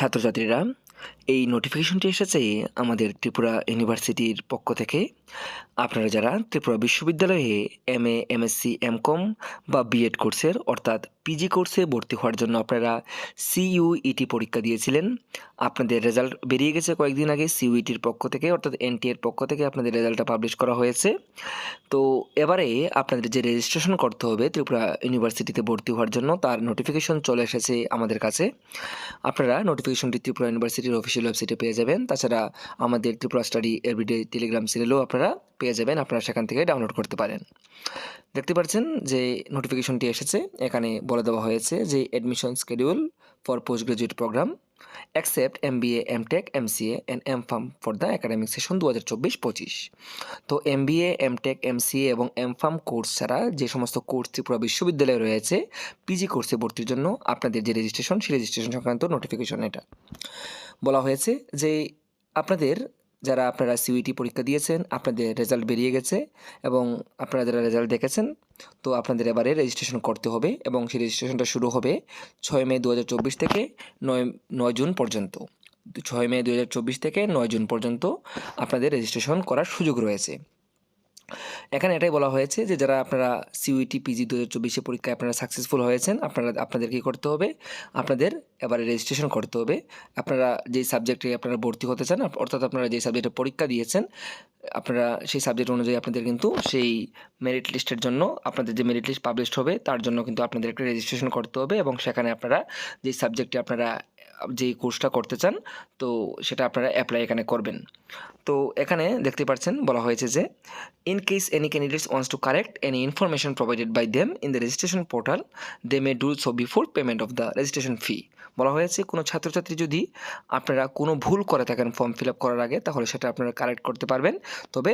ছাত্রছাত্রীরা এই নোটিফিকেশনটি এসেছে আমাদের ত্রিপুরা ইউনিভার্সিটির পক্ষ থেকে। আপনারা যারা ত্রিপুরা বিশ্ববিদ্যালয়ে এম এ এমএসসি এমকম বা বিএড কোর্সের অর্থাৎ পিজি কোর্সে ভর্তি হওয়ার জন্য আপনারা সিইউইটি পরীক্ষা দিয়েছিলেন। আপনাদের রেজাল্ট বেরিয়ে গেছে কয়েকদিন আগে সিইউইটির পক্ষ থেকে, অর্থাৎ এনটি এর পক্ষ থেকে আপনাদের রেজাল্টটা পাবলিশ করা হয়েছে। তো এবারে আপনাদের যে রেজিস্ট্রেশন করতে হবে ত্রিপুরা ইউনিভার্সিটিতে ভর্তি হওয়ার জন্য, তার নোটিফিকেশন চলে এসেছে আমাদের কাছে। আপনারা নোটিফিকেশনটি ত্রিপুরা ইউনিভার্সিটির অফিসিয়াল ওয়েবসাইটে পেয়ে যাবেন। তাছাড়া আমাদের ত্রিপুরা স্টাডি এভরিডে টেলিগ্রাম চ্যানেলেও আপনারা পেয়ে যাবেন। আপনারা সেখান থেকে ডাউনলোড করতে পারেন। দেখতে পাচ্ছেন যে নোটিফিকেশনটি এসেছে। এখানে বলে দেওয়া হয়েছে যে admission schedule for post graduate programme accept M B A M Tech M C A and M Pharm for the academic session দু হাজার চব্বিশ পঁচিশ। তো M B A M Tech M C A এবং এম ফার্ম কোর্স ছাড়া যে সমস্ত course Tripura বিশ্ববিদ্যালয়ে রয়েছে পিজি কোর্সে ভর্তির জন্য আপনাদের যে রেজিস্ট্রেশন সেই রেজিস্ট্রেশন সংক্রান্ত নোটিফিকেশন এটা। বলা হয়েছে যে আপনাদের যারা আপনারা সিউইটি পরীক্ষা দিয়েছেন, আপনাদের রেজাল্ট বেরিয়ে গেছে এবং আপনারা যারা রেজাল্ট দেখেছেন তো আপনাদের এবারে রেজিস্ট্রেশন করতে হবে এবং সেই রেজিস্ট্রেশনটা শুরু হবে ছয় মে দু হাজার চব্বিশ থেকে নয় নয় জুন পর্যন্ত। ছয় মে দু হাজার চব্বিশ থেকে নয় জুন পর্যন্ত আপনাদের রেজিস্ট্রেশন করার সুযোগ রয়েছে। এখানে এটাই বলা হয়েছে যে যারা আপনারা সিউইটি পিজি দু হাজার চব্বিশে পরীক্ষায় আপনারা সাকসেসফুল হয়েছেন, আপনারা আপনাদের কী করতে হবে। আপনাদের এবারে রেজিস্ট্রেশন করতে হবে। আপনারা যেই সাবজেক্টে আপনারা ভর্তি হতে চান অর্থাৎ আপনারা যেই সাবজেক্টে পরীক্ষা দিয়েছেন, আপনারা সেই সাবজেক্ট অনুযায়ী আপনাদের কিন্তু সেই মেরিট লিস্টের জন্য, আপনাদের যে মেরিট লিস্ট পাবলিশ হবে, তার জন্য কিন্তু আপনাদের একটা রেজিস্ট্রেশন করতে হবে এবং সেখানে আপনারা যেই সাবজেক্টে আপনারা, যেই কোর্সটা করতে চান, তো সেটা আপনারা অ্যাপ্লাই এখানে করবেন। তো এখানে দেখতে পাচ্ছেন বলা হয়েছে যে in case any candidates wants to correct any information provided by them in the registration portal they may do so before payment of the registration fee বলা হয়েছে, কোনো ছাত্রছাত্রী যদি আপনারা কোনো ভুল করে থাকেন ফর্ম ফিল আপ করার আগে, তাহলে সেটা আপনারা কারেক্ট করতে পারবেন। তবে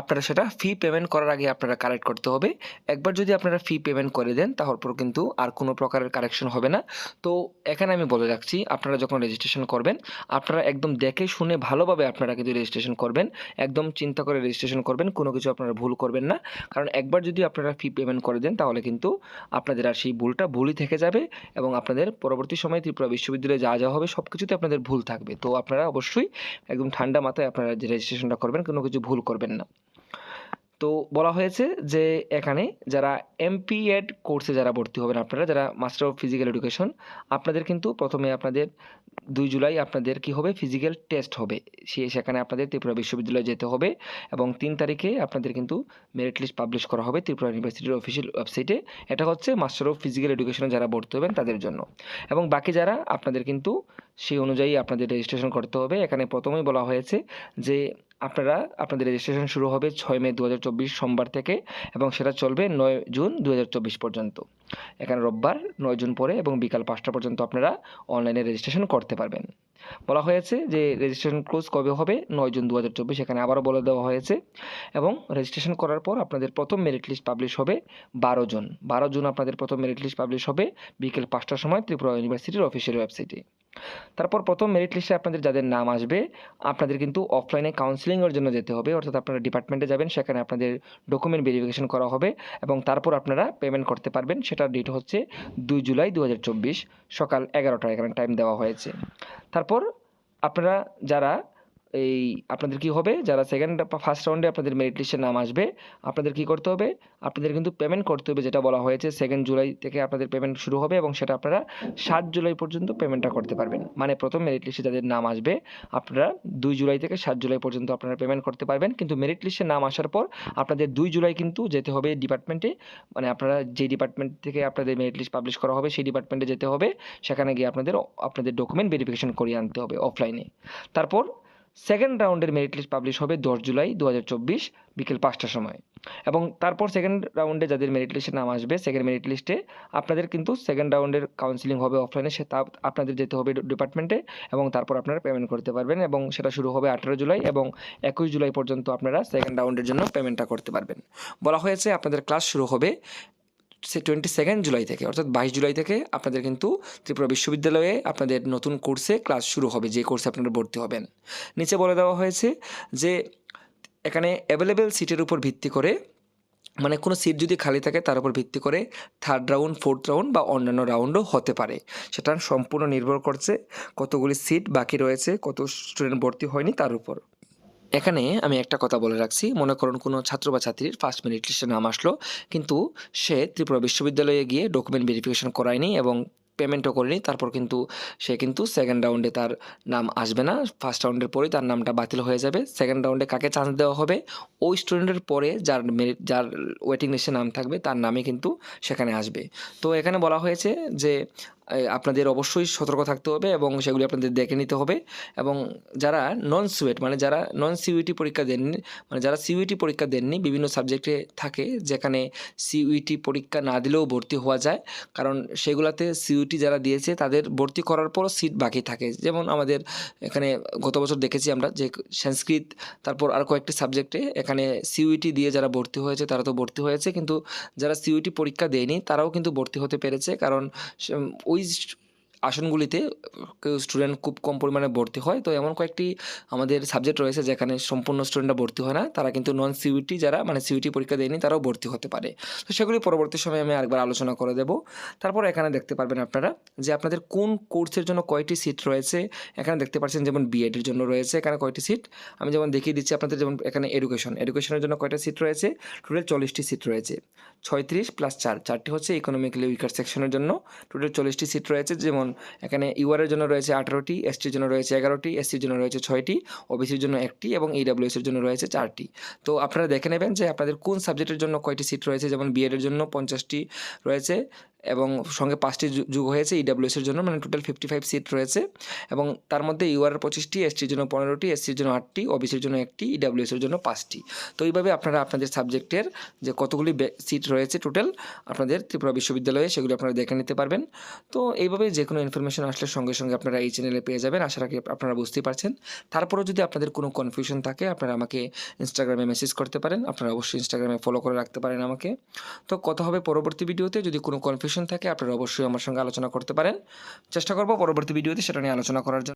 আপনারা সেটা ফি পেমেন্ট করার আগে আপনারা কারেক্ট করতে হবে। একবার যদি আপনারা ফি পেমেন্ট করে দেন তারপর কিন্তু আর কোনো প্রকারের কারেকশন হবে না। তো এখানে আমি বলে রাখছি, আপনারা যখন রেজিস্ট্রেশন করবেন, আপনারা একদম দেখে শুনে ভালোভাবে আপনারা কিন্তু রেজিস্ট্রেশন করবেন। একদম চিন্তা করে রেজিস্ট্রেশন করবেন, কোনো কিছু আপনারা ভুল করবেন না। কারণ একবার যদি আপনারা ফি পেমেন্ট করে দেন, তাহলে কিন্তু আপনাদের আর সেই ভুলটা ভুলই থেকে যাবে এবং আপনাদের পরবর্তী সময়ে ত্রিপুরা বিশ্ববিদ্যালয়ে যা যা হবে সব কিছুতে আপনাদের ভুল থাকবে। তো আপনারা অবশ্যই একদম ঠান্ডা মাথায় আপনারা যে রেজিস্ট্রেশনটা করবেন কোনো কিছু ভুল করবেন না। তো বলা হয়েছে যে এখানে যারা এমপি এড কোর্সে যারা ভর্তি হবেন আপনারা, যারা মাস্টার অফ ফিজিক্যাল এডুকেশন আপনাদের কিন্তু প্রথমে আপনাদের দুই জুলাই আপনাদের কি হবে? ফিজিক্যাল টেস্ট হবে। সে সেখানে আপনাদের ত্রিপুরা বিশ্ববিদ্যালয়ে যেতে হবে এবং তিন তারিখে আপনাদের কিন্তু মেরিট লিস্ট পাবলিশ করা হবে ত্রিপুরা ইউনিভার্সিটির অফিসিয়াল ওয়েবসাইটে এটা হচ্ছে মাস্টার অফ ফিজিক্যাল এডুকেশনে যারা ভর্তি হবেন তাদের জন্য। এবং বাকি যারা, আপনাদের কিন্তু সেই অনুযায়ী আপনাদের রেজিস্ট্রেশন করতে হবে। এখানে প্রথমেই বলা হয়েছে যে আপনারা আপনাদের রেজিস্ট্রেশন শুরু হবে ছয় মে দু হাজার চব্বিশ সোমবার থেকে এবং সেটা চলবে নয় জুন দু হাজার চব্বিশ পর্যন্ত। এখানে রোববার নয় জুন পরে এবং বিকাল পাঁচটা পর্যন্ত আপনারা অনলাইনে রেজিস্ট্রেশন করতে পারবেন। বলা হয়েছে যে রেজিস্ট্রেশন ক্লোজ কবে হবে? নয় জুন দু হাজার চব্বিশ, এখানে আবারও বলে দেওয়া হয়েছে। এবং রেজিস্ট্রেশন করার পর আপনাদের প্রথম মেরিট লিস্ট পাবলিশ হবে বারো জুন। বারো জুন আপনাদের প্রথম মেরিট লিস্ট পাবলিশ হবে বিকেল পাঁচটার সময় ত্রিপুরা ইউনিভার্সিটির অফিসিয়াল ওয়েবসাইটে তারপর প্রথম মেরিট লিস্টে আপনাদের যাদের নাম আসবে, আপনাদের কিন্তু অফলাইনে কাউন্সিলিংয়ের জন্য যেতে হবে। অর্থাৎ আপনারা ডিপার্টমেন্টে যাবেন, সেখানে আপনাদের ডকুমেন্ট ভেরিফিকেশন করা হবে এবং তারপর আপনারা পেমেন্ট করতে পারবেন। সেটার ডেট হচ্ছে দুই জুলাই দু হাজার চব্বিশ, সকাল এগারোটা এখানে টাইম দেওয়া হয়েছে। তারপর আপনারা যারা এই আপনাদের কি হবে? যারা সেকেন্ড ফার্স্ট রাউন্ডে আপনাদের মেরিট লিস্টে নাম আসবে, আপনাদের কি করতে হবে? আপনাদের কিন্তু পেমেন্ট করতে হবে, যেটা বলা হয়েছে সেকেন্ড জুলাই থেকে আপনাদের পেমেন্ট শুরু হবে এবং সেটা আপনারা সাত জুলাই পর্যন্ত পেমেন্টটা করতে পারবেন। মানে প্রথম মেরিট লিস্টে যাদের নাম আসবে, আপনারা দুই জুলাই থেকে সাত জুলাই পর্যন্ত আপনারা পেমেন্ট করতে পারবেন। কিন্তু মেরিট লিস্টে নাম আসার পর আপনাদের দুই জুলাই কিন্তু যেতে হবে ডিপার্টমেন্টে মানে আপনারা যে ডিপার্টমেন্ট থেকে আপনাদের মেরিট লিস্ট পাবলিশ করা হবে, সেই ডিপার্টমেন্টে যেতে হবে। সেখানে গিয়ে আপনাদের আপনাদের ডকুমেন্ট ভেরিফিকেশন করিয়ে আনতে হবে অফলাইনে তারপর সেকেন্ড রাউন্ডের মেরিট লিস্ট পাবলিশ হবে দশ জুলাই দু হাজার চব্বিশ বিকেল পাঁচটার সময়। এবং তারপর সেকেন্ড রাউন্ডে যাদের মেরিট লিস্টে নাম আসবে সেকেন্ড মেরিট লিস্টে আপনাদের কিন্তু সেকেন্ড রাউন্ডের কাউন্সিলিং হবে অফলাইনে সে তা আপনাদের যেতে হবে ডিপার্টমেন্টে এবং তারপর আপনারা পেমেন্ট করতে পারবেন এবং সেটা শুরু হবে আঠেরো জুলাই এবং একুশ জুলাই পর্যন্ত আপনারা সেকেন্ড রাউন্ডের জন্য পেমেন্টটা করতে পারবেন। বলা হয়েছে আপনাদের ক্লাস শুরু হবে টোয়েন্টি সেকেন্ড জুলাই থেকে, অর্থাৎ বাইশ জুলাই থেকে আপনাদের কিন্তু ত্রিপুরা বিশ্ববিদ্যালয়ে আপনাদের নতুন কোর্সে ক্লাস শুরু হবে, যে কোর্সে আপনারা ভর্তি হবেন। নিচে বলে দেওয়া হয়েছে যে এখানে অ্যাভেলেবেল সিটের উপর ভিত্তি করে মানে কোনো সিট যদি খালি থাকে তার উপর ভিত্তি করে থার্ড রাউন্ড ফোর্থ রাউন্ড বা অন্যান্য রাউন্ডও হতে পারে। সেটা সম্পূর্ণ নির্ভর করছে কতগুলি সিট বাকি রয়েছে, কত স্টুডেন্ট ভর্তি হয়নি তার উপর। এখানে আমি একটা কথা বলে রাখছি। মনে করুন কোনো ছাত্র বা ছাত্রীর ফার্স্ট মেরিট লিস্টে নাম আসলো, কিন্তু সে ত্রিপুরা বিশ্ববিদ্যালয়ে গিয়ে ডকুমেন্ট ভেরিফিকেশন করায়নি এবং পেমেন্টও করেনি। তারপর কিন্তু সে কিন্তু সেকেন্ড রাউন্ডে তার নাম আসবে না। ফার্স্ট রাউন্ডের পরেই তার নামটা বাতিল হয়ে যাবে। সেকেন্ড রাউন্ডে কাকে চান্স দেওয়া হবে? ওই স্টুডেন্টের পরে যার মেরিট যার ওয়েটিং লিস্টে নাম থাকবে, তার নামে কিন্তু সেখানে আসবে। তো এখানে বলা হয়েছে যে আপনাদের অবশ্যই সতর্ক থাকতে হবে এবং সেগুলি আপনাদের দেখে নিতে হবে এবং যারা নন সুয়েট মানে যারা নন সিউইটি পরীক্ষা দেননি মানে যারা সিউইটি পরীক্ষা দেননি, বিভিন্ন সাবজেক্টে থাকে যেখানে সিউইটি পরীক্ষা না দিলেও ভর্তি হওয়া যায়। কারণ সেগুলাতে সিউইটি যারা দিয়েছে, তাদের ভর্তি করার পরও সিট বাকি থাকে। যেমন আমাদের এখানে গত বছর দেখেছি আমরা যে সংস্কৃত, তারপর আর কয়েকটি সাবজেক্টে এখানে সিউইটি দিয়ে যারা ভর্তি হয়েছে, তারা তো ভর্তি হয়েছে। কিন্তু যারা সিউইটি পরীক্ষা দেয়নি, তারাও কিন্তু ভর্তি হতে পেরেছে। কারণ সে- ওই আসনগুলিতে স্টুডেন্ট খুব কম পরিমাণে ভর্তি হয়। তো এমন কয়েকটি আমাদের সাবজেক্ট রয়েছে যেখানে সম্পূর্ণ স্টুডেন্টরা ভর্তি হয় না। তারা কিন্তু নন সিউইটি যারা মানে সিউইটি পরীক্ষা দেয়নি, তারাও ভর্তি হতে পারে। তো সেগুলি পরবর্তী সময়ে আমি আরেকবার আলোচনা করে দেব। তারপর এখানে দেখতে পারবেন আপনারা যে আপনাদের কোন কোর্সের জন্য কয়টি সিট রয়েছে। এখানে দেখতে পাচ্ছেন যেমন বিএডের জন্য রয়েছে এখানে কয়টি সিট আমি যেমন দেখিয়ে দিচ্ছি আপনাদের যেমন এখানে এডুকেশন এডুকেশনের জন্য কয়টা সিট রয়েছে। টোটাল চল্লিশটি সিট রয়েছে। ছয়ত্রিশ প্লাস চার, চারটি হচ্ছে ইকোনমিক্যালি উইকার সেকশনের জন্য। টোটাল চল্লিশটি সিট রয়েছে যেমন এখানে ইউআরের জন্য রয়েছে আঠারোটি এসটির জন্য রয়েছে এগারোটি এসসির জন্য রয়েছে ছয়টি ওবিসির জন্য একটি এবং ইডাব্লিউএস এর জন্য রয়েছে চারটি। তো আপনারা দেখে নেবেন যে আপনাদের কোন সাবজেক্টের জন্য কয়টি সিট রয়েছে? যেমন বিএডের জন্য পঞ্চাশটি রয়েছে এবং সঙ্গে পাঁচটি যুগ হয়েছে ইডাব্লিউএস এর জন্য মানে টোটাল ফিফটি ফাইভ সিট রয়েছে। এবং তার মধ্যে ইউআর পঁচিশটি এসটির জন্য পনেরোটি এসসির জন্য আটটি ওবিসির জন্য একটি ইডাব্লিউএস এর জন্য পাঁচটি। তো এইভাবে আপনারা আপনাদের সাবজেক্টের যে কতগুলি সিট রয়েছে টোটাল আপনাদের ত্রিপুরা বিশ্ববিদ্যালয়ে সেগুলো আপনারা দেখে নিতে পারবেন। তো এইভাবে যে কোনো ইনফরমেশন আসলে সঙ্গে সঙ্গে আপনারা এই চ্যানেলে পেয়ে যাবেন, আশা রাখি আপনারা বুঝতেই পারছেন। তারপরেও যদি আপনাদের কোনো কনফিউশন থাকে, আপনারা আমাকে ইনস্টাগ্রামে মেসেজ করতে পারেন। আপনারা অবশ্যই ইনস্টাগ্রামে ফলো করে রাখতে পারেন আমাকে। তো কথা হবে পরবর্তী ভিডিওতে যদি কোনো কনফিউশন থাকে, আপনারা অবশ্যই আমার সঙ্গে আলোচনা করতে পারেন। চেষ্টা করব পরবর্তী ভিডিওতে সেটা নিয়ে আলোচনা করার জন্য।